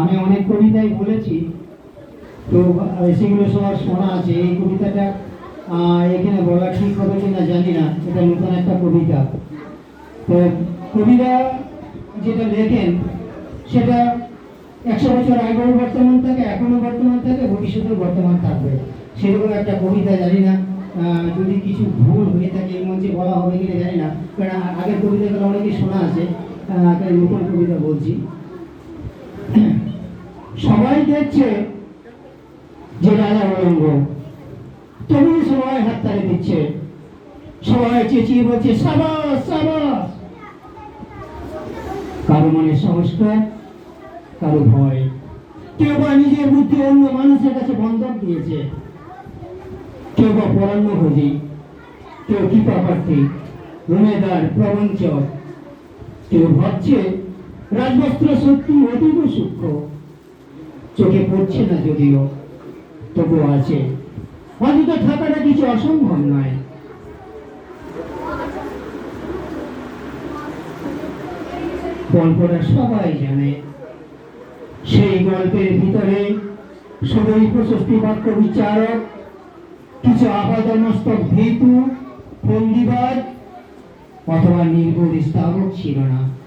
আমি অনেক কবিতাই বলেছি, তো সেগুলো সবার শোনা আছে। এই কবিতাটা এখানে বলা ঠিক হবে কিনা জানি না, এটা নতুন একটা কবিতা। তো কবিরা যেটা লেখেন, সেটা একশো বছর আগেও বর্তমান থাকে এখনও বর্তমান থাকে, ভবিষ্যতেও বর্তমান থাকবে। সেরকম একটা কবিতা জানি না যদি কিছু ভুল হয়ে থাকে, এই মঞ্চে বলা হবে কিনা জানি না, কারণ আগের কবিতাগুলো অনেকেই শোনা আছে নতুন কবিতা বলছি। সবাই দেখছে যে রাজা অলঙ্গ তবু সবাই হাততালি দিচ্ছে। সবাই চেঁচিয়ে বলছে, সাবাস সাবাস! কারও মনে সংস্কার কারও ভয়। কেউ বা নিজের বুদ্ধি অন্য মানুষের কাছে বন্ধক দিয়েছে। কেউ বা পরান্ন ভোজি কেউ কৃপা প্রার্থী, রুমেদার, প্রবঞ্চক। কেউ ভাবছে রাজবস্ত্র সত্যি অতীব সূক্ষ্ম। চোখে পড়ছে না যদিও তবু আছে। অন্তত থাকাটা কিছু অসম্ভব নয়। গল্পটা সবাই জানে। সেই গল্পের ভিতরে শুধুই প্রশস্তি বাক্য বিচারক, কিছু আপাদমস্তক ভীতু ফন্দিবাদ অথবা নির্ভুল স্থাবক ছিল না।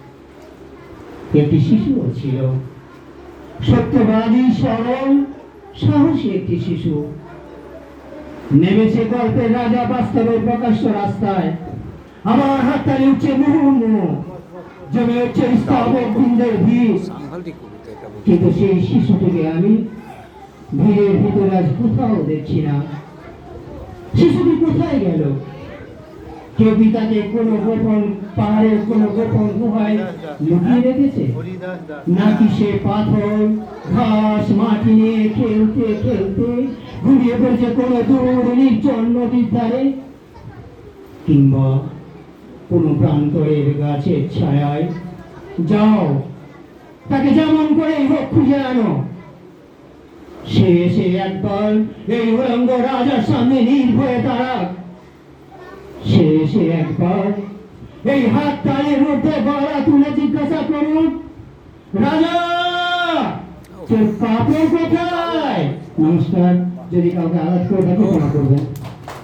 একটি শিশুও ছিল। সত্যবাদী, সরল, সাহসী একটি শিশু। নেমেছে গল্পের রাজা বাস্তবের প্রকাশ্য রাস্তায়। আমার হাততালি উঠছে মুহুর্মুহু জমে উঠছে স্থাবক বৃন্দের কিন্তু সেই শিশুটিকে আমি ভিড়ের ভিতরে আজ কোথাও দেখছি না। শিশুটি কোথায় গেল? কেউ তাকে কোনো গোপন পাহাড়ের কোনো গোপন গুহায় লুকিয়ে রেখেছে? নাকি সে পাথর, ঘাস, মাটি নিয়ে খেলতে খেলতে ঘুরিয়ে পড়েছে কোনো দূর, নির্জন নদীর ধারে? কিংবা কোনো প্রান্তরের গাছের ছায়ায়? যাও, তাকে যেমন করে হোক খুঁজে আনো। সে এসে একবার এই উলঙ্গ রাজার সামনে নির্ভয়ে দাঁড়াক। সে এসে একবার এই হাত তালের মধ্যে গলা তুলে জিজ্ঞাসা করুন, রাজা, তোর কাপড় কোথায়? নমস্কার যদি কাউকে আঘাত করে থাকে, ক্ষমা করবেন।